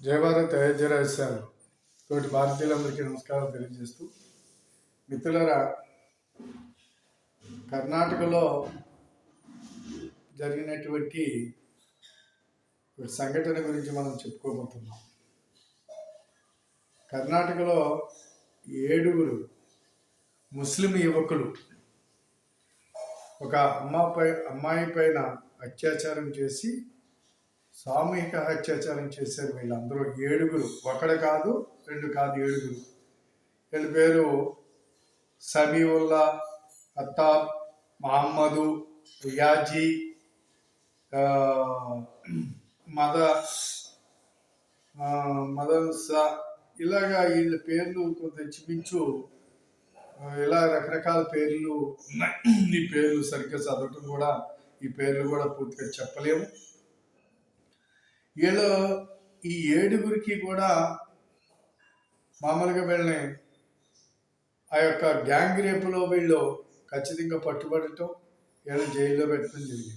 Jayabharat అయోధ్యరాజ్ sir తోటి భారతీయులందరికీ నమస్కారం తెలియజేస్తూ మిత్రులరా కర్ణాటకలో జరిగినటువంటి సంఘటన గురించి మనం చెప్పుకోబోతున్నాం. కర్ణాటకలో ఏడుగురు ముస్లిం యువకులు ఒక అమ్మాపై అమ్మాయి పైన అత్యాచారం చేసి సామూహిక అత్యాచారం చేశారు వీళ్ళందరూ. ఏడుగురు. ఒకడు కాదు రెండు కాదు ఏడుగురు. వీళ్ళ పేరు సమీవుల్లా అత్తాబ్ మహమ్మదు రియాజీ మద మదన్సా ఇలాగా వీళ్ళ పేర్లు కొంత చిమించు ఇలా రకరకాల పేర్లు ఉన్నాయి. ఈ పేర్లు సరిగ్గా చదవటం కూడా ఈ పేర్లు కూడా పూర్తిగా చెప్పలేము. వీళ్ళు ఈ ఏడుగురికి కూడా మామూలుగా వీళ్ళని ఆ యొక్క గ్యాంగ్ రేపులో వీళ్ళు ఖచ్చితంగా పట్టుబడటం వీళ్ళని జైల్లో పెట్టడం జరిగింది.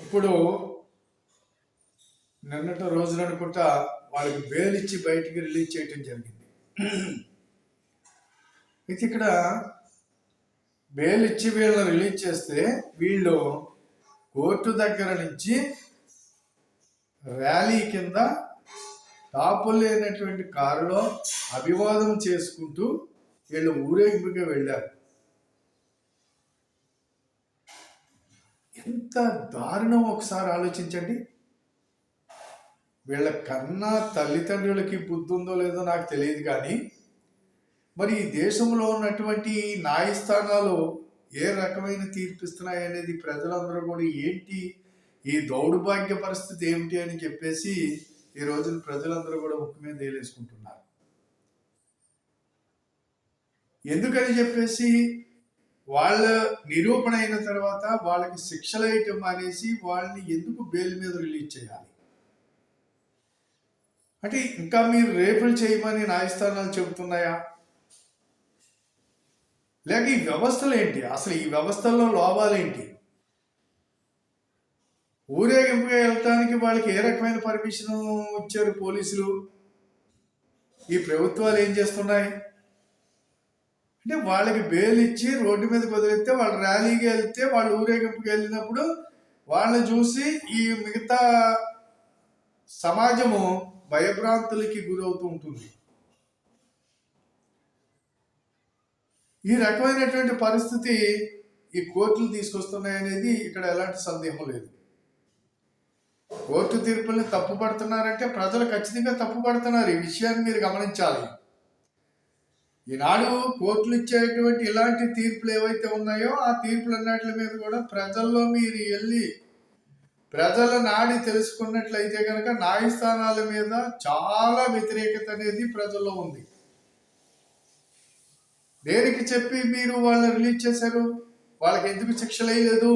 ఇప్పుడు నిన్నటి రోజున అనుకుంటా వాళ్ళకి బెయిల్ ఇచ్చి బయటికి రిలీజ్ చేయటం జరిగింది. అయితే ఇక్కడ బెయిల్ ఇచ్చి వీళ్ళని రిలీజ్ చేస్తే వీళ్ళు కోర్టు దగ్గర నుంచి ర్యాలీ కింద తాపులేనటువంటి కారులో అభివాదం చేసుకుంటూ వీళ్ళు ఊరేగింపుగా వెళ్ళారు. ఎంత దారుణం ఒకసారి ఆలోచించండి. వీళ్ళ కన్నా తల్లిదండ్రులకి బుద్ధి ఉందో లేదో నాకు తెలియదు కానీ మరి ఈ దేశంలో ఉన్నటువంటి న్యాయస్థానాలు ఏ రకమైన తీర్పిస్తున్నాయి అనేది ప్రజలందరూ కూడా ఏంటి? ఈ దౌర్భాగ్య పరిస్థితి ఏమిటి అని చెప్పేసి ఈ రోజున ప్రజలందరూ కూడా ముక్కు మీద వేలేసుకుంటున్నారు. ఎందుకని చెప్పేసి వాళ్ళ నిరూపణ అయిన తర్వాత వాళ్ళకి శిక్షలు వేయటం మానేసి వాళ్ళని ఎందుకు బెయిల్ మీద రిలీజ్ చేయాలి? అంటే ఇంకా మీరు రేపులు చేయమని న్యాయస్థానాలు చెబుతున్నాయా? లేక ఈ వ్యవస్థలు ఏంటి? అసలు ఈ వ్యవస్థల్లో లోపాలేంటి ఊరేగింపుగా వెళ్ళటానికి వాళ్ళకి ఏ రకమైన పర్మిషన్ ఇచ్చారు పోలీసులు? ఈ ప్రభుత్వాలు ఏం చేస్తున్నాయి? అంటే వాళ్ళకి బెయిల్ ఇచ్చి రోడ్డు మీద వదిలిస్తే వాళ్ళు ర్యాలీకి వెళ్తే వాళ్ళు ఊరేగింపుకి వెళ్ళినప్పుడు వాళ్ళని చూసి ఈ మిగతా సమాజము భయభ్రాంతులకి గురవుతూ ఉంటుంది. ఈ రకమైనటువంటి పరిస్థితి ఈ కోర్టులు తీసుకొస్తున్నాయనేది ఇక్కడ ఎలాంటి సందేహం లేదు. కోర్టు తీర్పుల్ని తప్పుపడుతున్నారంటే ప్రజలు ఖచ్చితంగా తప్పుపడుతున్నారు ఈ విషయాన్ని మీరు గమనించాలి. ఈనాడు కోర్టులు ఇచ్చేటువంటి ఇలాంటి తీర్పులు ఏవైతే ఉన్నాయో ఆ తీర్పులు అన్నిటి మీద కూడా ప్రజల్లో మీరు వెళ్ళి ప్రజల నాడి తెలుసుకున్నట్లయితే కనుక న్యాయస్థానాల మీద చాలా వ్యతిరేకత అనేది ప్రజల్లో ఉంది. దేనికి చెప్పి మీరు వాళ్ళని రిలీజ్ చేశారు? వాళ్ళకి ఎందుకు శిక్షలేయలేదు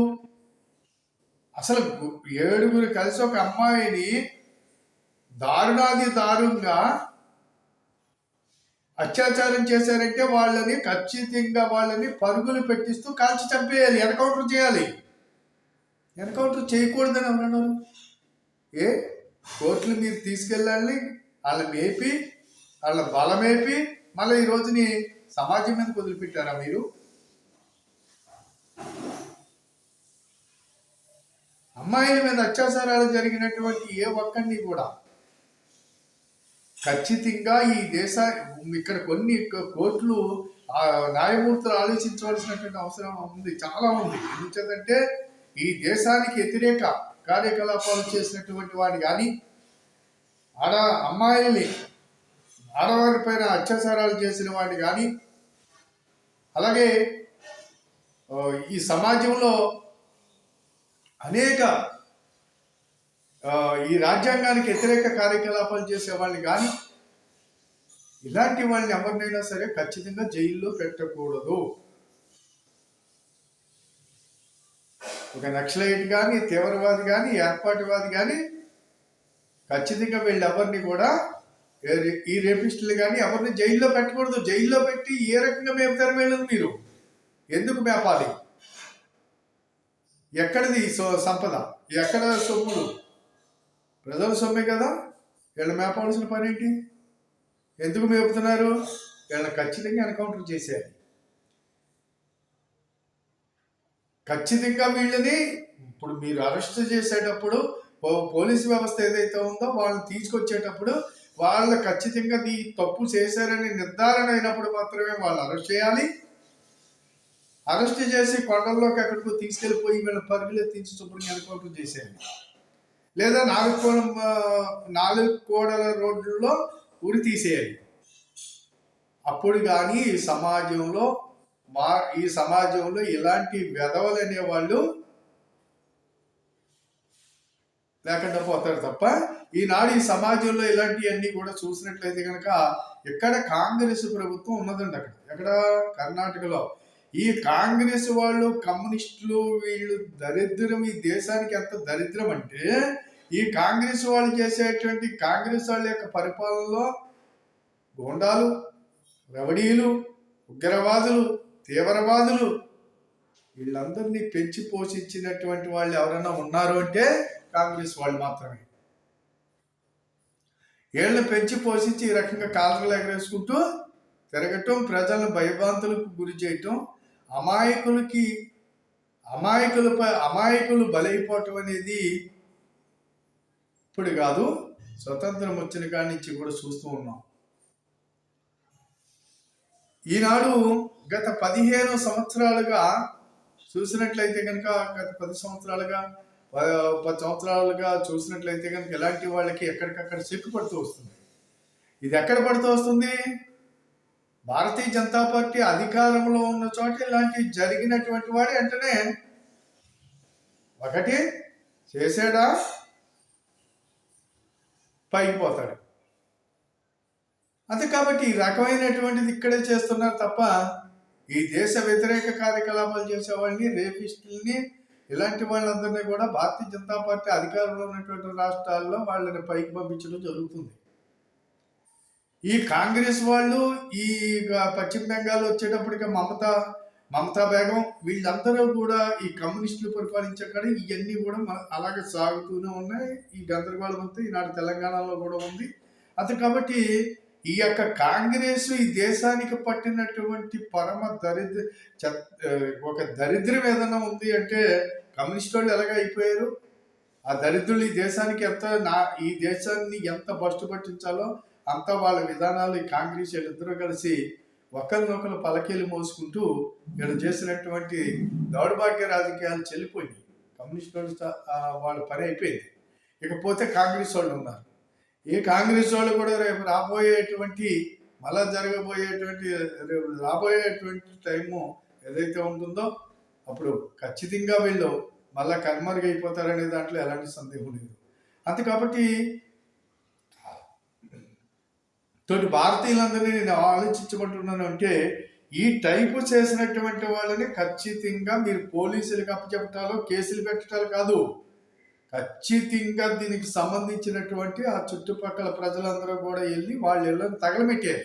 అసలు ఏడుగురు కలిసి ఒక అమ్మాయిని దారుణాది దారుణంగా అత్యాచారం చేశారంటే వాళ్ళని ఖచ్చితంగా వాళ్ళని పరుగులు పెట్టిస్తూ కాల్చి చంపేయాలి ఎన్కౌంటర్ చేయాలి. ఎన్కౌంటర్ చేయకూడదని ఎవరన్నారు ఏ? కోర్టులు మీరు తీసుకెళ్ళాలి వాళ్ళ మేపి వాళ్ళ బలమేపి మళ్ళీ ఈ రోజుని సమాజం మీద వదిలిపెట్టారా మీరు? అమ్మాయిల మీద అత్యాచారాలు జరిగినటువంటి ఏ ఒక్కరిని కూడా ఖచ్చితంగా ఈ దేశ ఇక్కడ కొన్ని కోర్టులు ఆ న్యాయమూర్తులు ఆలోచించవలసినటువంటి అవసరం ఉంది చాలా ఉంది. ఎందుకంటే ఈ దేశానికి వ్యతిరేక కార్యకలాపాలు చేసినటువంటి వాడిని కానీ ఆడ అమ్మాయిల్ని ఆడవారి పైన అత్యాచారాలు చేసిన వాడిని కానీ అలాగే ఈ సమాజంలో అనేక ఈ రాజ్యాంగానికి వ్యతిరేక కార్యకలాపాలు చేసే వాళ్ళని కానీ ఇలాంటి వాళ్ళని ఎవరినైనా సరే ఖచ్చితంగా జైల్లో పెట్టకూడదు. ఒక నక్సలైట్ కానీ తీవ్రవాది కానీ ఏర్పాటువాది కానీ ఖచ్చితంగా వీళ్ళెవరిని కూడా ఈ రేపిస్టులు కానీ ఎవరిని జైల్లో పెట్టకూడదు. జైల్లో పెట్టి ఏ రకంగా మేపుతారు వెళ్ళదు మీరు? ఎందుకు మేపాలి? ఎక్కడిది సో సంపద? ఎక్కడ సొమ్ములు? ప్రజల సొమ్మే కదా. వీళ్ళు మేపవలసిన పని ఏంటి? ఎందుకు మేపుతున్నారు? వీళ్ళని ఖచ్చితంగా ఎన్కౌంటర్ చేసేయాలి. ఖచ్చితంగా వీళ్ళని ఇప్పుడు మీరు అరెస్ట్ చేసేటప్పుడు పోలీసు వ్యవస్థ ఏదైతే ఉందో వాళ్ళని తీసుకొచ్చేటప్పుడు వాళ్ళు ఖచ్చితంగా ఈ తప్పు చేశారని నిర్ధారణ అయినప్పుడు మాత్రమే వాళ్ళు అరెస్ట్ చేయాలి. అరెస్ట్ చేసి కొండల్లోకి అక్కడికి తీసుకెళ్ళిపోయి వీళ్ళ పరుగులు తీసి శుభ్రంగా ఎన్కౌంటర్ చేసేయండి. లేదా నాలుగు కోడ నాలుగు కోడల రోడ్లలో ఉరి తీసేయాలి అప్పుడు కానీ ఈ సమాజంలో మా ఈ సమాజంలో ఇలాంటి వెధవలు అనేవాళ్ళు లేకుండా పోతారు తప్ప ఈనాడు ఈ సమాజంలో ఇలాంటివన్నీ కూడా చూసినట్లయితే కనుక ఎక్కడ కాంగ్రెస్ ప్రభుత్వం ఉన్నదండి అక్కడ. ఎక్కడ? కర్ణాటకలో. ఈ కాంగ్రెస్ వాళ్ళు కమ్యూనిస్టులు వీళ్ళు దరిద్రం ఈ దేశానికి ఎంత దరిద్రం అంటే ఈ కాంగ్రెస్ వాళ్ళు చేసేటువంటి కాంగ్రెస్ వాళ్ళ యొక్క పరిపాలనలో గోండాలు రవడీలు ఉగ్రవాదులు తీవ్రవాదులు వీళ్ళందరినీ పెంచి పోషించినటువంటి వాళ్ళు ఎవరైనా ఉన్నారు అంటే కాంగ్రెస్ వాళ్ళు మాత్రమే. ఏళ్ళు పెంచి పోషించి ఈ రకంగా కాలువలు ఎగరేసుకుంటూ తిరగటం ప్రజలను భయభ్రాంతులకు గురి చేయటం అమాయకులకి అమాయకులపై అమాయకులు బలైపోవటం అనేది ఇప్పుడు కాదు స్వతంత్రం వచ్చిన కాడి నుంచి కూడా చూస్తూ ఉన్నాం. ఈనాడు గత పదిహేను సంవత్సరాలుగా చూసినట్లయితే కనుక గత పది సంవత్సరాలుగా పది సంవత్సరాలుగా చూసినట్లయితే కనుక ఎలాంటి వాళ్ళకి ఎక్కడికక్కడ చెక్కు పడుతూ వస్తుంది? ఇది ఎక్కడ పడుతూ వస్తుంది? భారతీయ జనతా పార్టీ అధికారంలో ఉన్న చోట ఇలాంటి జరిగినటువంటి వాడు వెంటనే ఒకటి చేసాడా పైకి పోతాడు. అంతే కాబట్టి ఈ రకమైనటువంటిది ఇక్కడే చేస్తున్నారు తప్ప ఈ దేశ వ్యతిరేక కార్యకలాపాలు చేసేవాడిని రేపిస్టుల్ని ఇలాంటి వాళ్ళందరినీ కూడా భారతీయ జనతా పార్టీ అధికారంలో ఉన్నటువంటి రాష్ట్రాల్లో వాళ్ళని పైకి పంపించడం జరుగుతుంది. ఈ కాంగ్రెస్ వాళ్ళు ఈ పశ్చిమ బెంగాల్ వచ్చేటప్పటికి మమతా మమతా బేగం వీళ్ళందరూ కూడా ఈ కమ్యూనిస్టులు పరిపాలించే ఇవన్నీ కూడా అలాగే సాగుతూనే ఉన్నాయి. ఈ గందరగోళం అంతా ఈనాడు తెలంగాణలో కూడా ఉంది. అది కాబట్టి ఈ యొక్క కాంగ్రెస్ ఈ దేశానికి పట్టినటువంటి పరమ దరిద్ర ఒక దరిద్రం ఏదైనా ఉంది అంటే కమ్యూనిస్ట్ వాళ్ళు ఎలాగ అయిపోయారు? ఆ దరిద్రులు ఈ దేశానికి ఎంత నా ఈ దేశాన్ని ఎంత బస్టు పట్టించాలో అంత వాళ్ళ విధానాలు ఈ కాంగ్రెస్ వీళ్ళిద్దరూ కలిసి ఒకరినొకరు పలకేలు మోసుకుంటూ వీళ్ళు చేసినటువంటి దౌర్భాగ్య రాజకీయాలు చెల్లిపోయినాయి. కమ్యూనిస్ట్ వాళ్ళు వాళ్ళ పని అయిపోయింది. ఇకపోతే కాంగ్రెస్ వాళ్ళు ఉన్నారు. ఈ కాంగ్రెస్ వాళ్ళు కూడా రేపు రాబోయేటువంటి మళ్ళా జరగబోయేటువంటి రేపు రాబోయేటువంటి టైము ఏదైతే ఉంటుందో అప్పుడు ఖచ్చితంగా వీళ్ళు మళ్ళా కర్మరుగా అయిపోతారనే దాంట్లో ఎలాంటి సందేహం లేదు. అంతే కాబట్టి తోటి భారతీయులందరినీ నేను ఆలోచించమంటున్నాను అంటే ఈ టైపు చేసినటువంటి వాళ్ళని ఖచ్చితంగా మీరు పోలీసులకు అప్పచెప్పటాలో కేసులు పెట్టడాలు కాదు. ఖచ్చితంగా దీనికి సంబంధించినటువంటి ఆ చుట్టుపక్కల ప్రజలందరూ కూడా వెళ్ళి వాళ్ళ ఇళ్ళని తగలబెట్టేది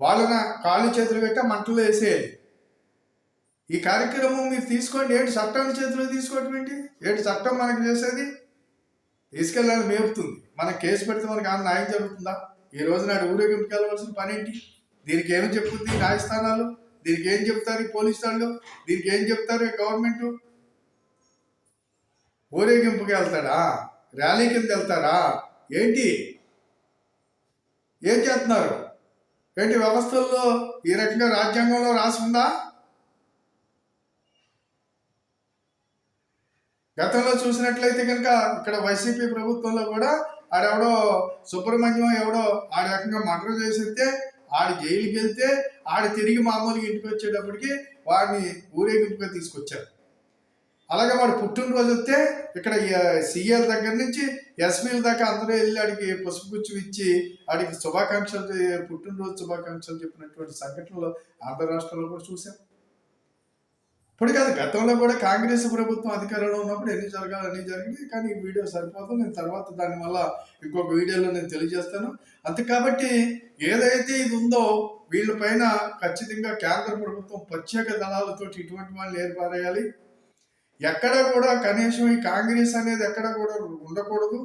వాళ్ళని కాళ్ళు చేతులు పెట్టి మంటలు మంటలో వేసేయాలి. ఈ కార్యక్రమం మీరు తీసుకోండి. ఏడు చట్టాన్ని చేతిలో తీసుకోవటం ఏంటి? చట్టం మనకు చేసేది? తీసుకెళ్ళాలని మేపుతుంది. మనం కేసు పెడితే మనకి ఆ న్యాయం జరుగుతుందా? ఈ రోజు నాడు ఊరేగింపుకి వెళ్ళవలసిన పని ఏంటి? దీనికి ఏమి చెప్తుంది న్యాయస్థానాలు? దీనికి ఏం చెప్తారు ఈ పోలీసు వాళ్ళు? దీనికి ఏం చెప్తారు గవర్నమెంట్? ఊరేగింపుకి వెళ్తాడా ర్యాలీ కింద వెళ్తారా ఏంటి? ఏం చేస్తున్నారు? ఏంటి వ్యవస్థల్లో ఈ రకంగా రాజ్యాంగంలో రాసి ఉందా? గతంలో చూసినట్లయితే కనుక ఇక్కడ వైసీపీ ప్రభుత్వంలో కూడా ఆడెవడో సుబ్రహ్మణ్యం ఎవడో ఆడ రకంగా మర్డర్ చేసేస్తే ఆడు జైలుకి వెళ్తే ఆడు తిరిగి మామూలుగా ఇంటికి వచ్చేటప్పటికి వాడిని ఊరేగింపుగా తీసుకొచ్చారు. అలాగే వాడు పుట్టినరోజు వస్తే ఇక్కడ సీఎల్ దగ్గర నుంచి ఎస్పీల దాకా అందరూ వెళ్ళి ఆడికి పసుపుగుచ్చు ఇచ్చి ఆడికి శుభాకాంక్షలు పుట్టినరోజు శుభాకాంక్షలు చెప్పినటువంటి సంఘటనలు ఆంధ్ర రాష్ట్రంలో కూడా చూసాం ఇప్పుడు కాదు గతంలో కూడా కాంగ్రెస్ ప్రభుత్వం అధికారంలో ఉన్నప్పుడు ఎన్ని జరగాలి అన్ని జరిగింది కానీ ఈ వీడియో సరిపోతుంది నేను తర్వాత దాని వల్ల ఇంకొక వీడియోలో నేను తెలియజేస్తాను. అంతే కాబట్టి ఏదైతే ఇది ఉందో వీళ్ళపైన ఖచ్చితంగా కేంద్ర ప్రభుత్వం ప్రత్యేక దళాలతో ఇటువంటి వాళ్ళు ఏర్పారేయాలి ఎక్కడ కూడా కనీసం ఈ కాంగ్రెస్ అనేది ఎక్కడ కూడా ఉండకూడదు.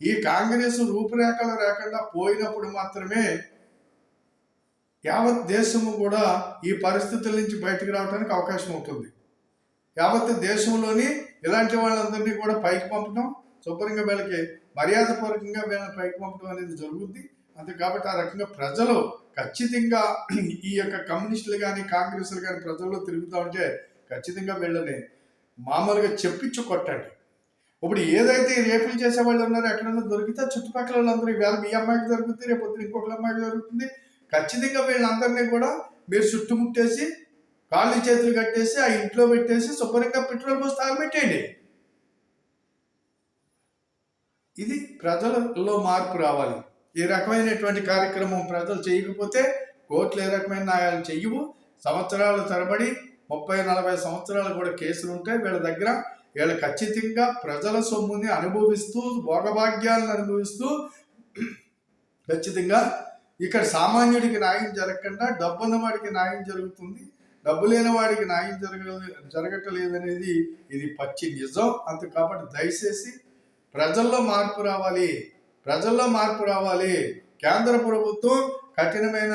ఈ కాంగ్రెస్ రూపురేఖలు లేకుండా పోయినప్పుడు మాత్రమే యావత్ దేశము కూడా ఈ పరిస్థితుల నుంచి బయటకు రావడానికి అవకాశం ఉంటుంది. యావత్ దేశంలోని ఇలాంటి వాళ్ళందరినీ కూడా పైకి పంపడం శుభ్రంగా వీళ్ళకి మర్యాదపూర్వకంగా వీళ్ళని పైకి పంపడం అనేది జరుగుద్ది. అంతే కాబట్టి ఆ రకంగా ప్రజలు ఖచ్చితంగా ఈ యొక్క కమ్యూనిస్టులు కానీ కాంగ్రెస్లు కానీ ప్రజల్లో తిరుగుతూ ఉంటే ఖచ్చితంగా వీళ్ళని మామూలుగా చెప్పించు కొట్టండి. ఇప్పుడు ఏదైతే రేపులు చేసే వాళ్ళు ఉన్నారో ఎక్కడన్నా దొరికితే చుట్టుపక్కల వాళ్ళందరూ ఈవేళ మీ అమ్మాయికి దొరుకుతుంది రేపు పొద్దున ఇంకొకరి అమ్మాయికి దొరుకుతుంది. ఖచ్చితంగా వీళ్ళందరినీ కూడా మీరు చుట్టుముట్టేసి కాళ్ళు చేతులు కట్టేసి ఆ ఇంట్లో పెట్టేసి శుభ్రంగా పెట్రోల్ పోసి తాగబెట్టేయండి. ఇది ప్రజలలో మార్పు రావాలి. ఈ రకమైనటువంటి కార్యక్రమం ప్రజలు చేయకపోతే కోట్లు ఏ రకమైన న్యాయాలు చెయ్యవు సంవత్సరాల తరబడి ముప్పై నలభై సంవత్సరాలు కూడా కేసులు ఉంటాయి. వీళ్ళ దగ్గర వీళ్ళు ఖచ్చితంగా ప్రజల సొమ్ముని అనుభవిస్తూ భోగభాగ్యాలను అనుభవిస్తూ ఖచ్చితంగా ఇక్కడ సామాన్యుడికి న్యాయం జరగకుండా డబ్బున్న వాడికి న్యాయం జరుగుతుంది. డబ్బు లేని వాడికి న్యాయం జరగ జరగట్లేదనేది ఇది పచ్చి నిజం. అంత కాబట్టి దయచేసి ప్రజల్లో మార్పు రావాలి. ప్రజల్లో మార్పు రావాలి. కేంద్ర ప్రభుత్వం కఠినమైన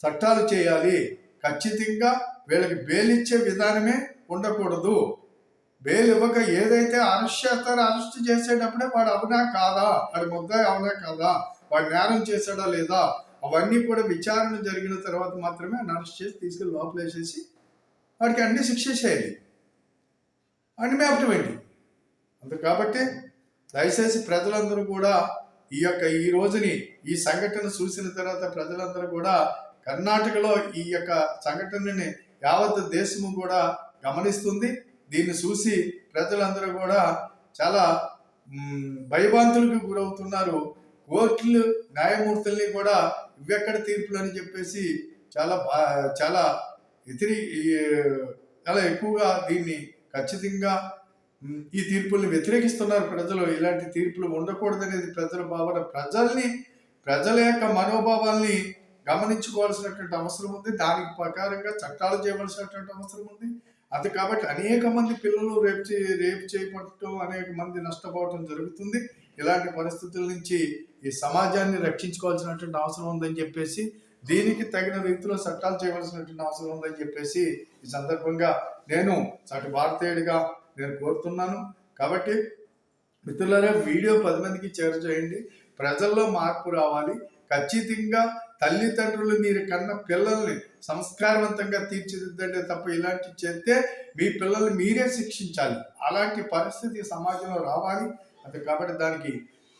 చట్టాలు చేయాలి. ఖచ్చితంగా వీళ్ళకి బెయిల్ ఇచ్చే విధానమే ఉండకూడదు. బెయిల్ ఇవ్వక ఏదైతే అరెస్ట్ చేస్తారో అరెస్ట్ చేసేటప్పుడే వాడు అవునా కాదా? వాడి ముద్ద అవునా కాదా? వాడు నేరం చేశాడా లేదా? అవన్నీ కూడా విచారణ జరిగిన తర్వాత మాత్రమే అరెస్ట్ చేసి తీసుకెళ్ళి లోపలేసేసి వాడికి అన్ని శిక్ష చేయాలి అన్ని మేపటమేంటి? అంత కాబట్టి దయచేసి ప్రజలందరూ కూడా ఈ యొక్క ఈ రోజుని ఈ సంఘటన చూసిన తర్వాత ప్రజలందరూ కూడా కర్ణాటకలో ఈ యొక్క సంఘటనని యావత్ దేశము కూడా గమనిస్తుంది. దీన్ని చూసి ప్రజలందరూ కూడా చాలా మ్, భయభాంతులకు గురవుతున్నారు. కోర్టులు న్యాయమూర్తుల్ని కూడా ఇవెక్కడ తీర్పులు అని చెప్పేసి చాలా బా- చాలా వ్యతిరే చాలా ఎక్కువగా దీన్ని ఖచ్చితంగా ఈ తీర్పుల్ని వ్యతిరేకిస్తున్నారు ప్రజలు. ఇలాంటి తీర్పులు ఉండకూడదనేది ప్రజల భావన. ప్రజల్ని ప్రజల యొక్క మనోభావాల్ని గమనించుకోవాల్సినటువంటి అవసరం ఉంది. దానికి ప్రకారంగా చట్టాలు చేయవలసినటువంటి అవసరం ఉంది. అది కాబట్టి అనేక మంది పిల్లలు రేపు చే రేపు చేయబడటం అనేక మంది నష్టపోవటం జరుగుతుంది. ఇలాంటి పరిస్థితుల నుంచి ఈ సమాజాన్ని రక్షించుకోవాల్సినటువంటి అవసరం ఉందని చెప్పేసి దీనికి తగిన రీతిలో చట్టాలు చేయవలసినటువంటి అవసరం ఉందని చెప్పేసి ఈ సందర్భంగా నేను అటు భారతీయుడిగా నేను కోరుతున్నాను. కాబట్టి మిత్రులారా వీడియో పది మందికి చేరచేయండి ప్రజల్లో మార్పు రావాలి. ఖచ్చితంగా తల్లిదండ్రులు మీరు కన్న పిల్లల్ని సంస్కారవంతంగా తీర్చిదిద్దండి తప్ప ఇలాంటి చేస్తే మీ పిల్లల్ని మీరే శిక్షించాలి. అలాంటి పరిస్థితి సమాజంలో రావాలి. అది కాబట్టి దానికి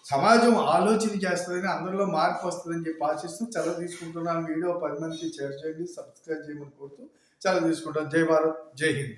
సమాజం ఆలోచన చేస్తుందని అందరిలో మార్పు వస్తుందని చెప్పి ఆశిస్తూ సెలవు తీసుకుంటున్నాను. వీడియో పది మందికి షేర్ చేయండి సబ్స్క్రైబ్ చేయమని కోరుతూ సెలవు తీసుకుంటాను. జై భారత్ జై హింద్.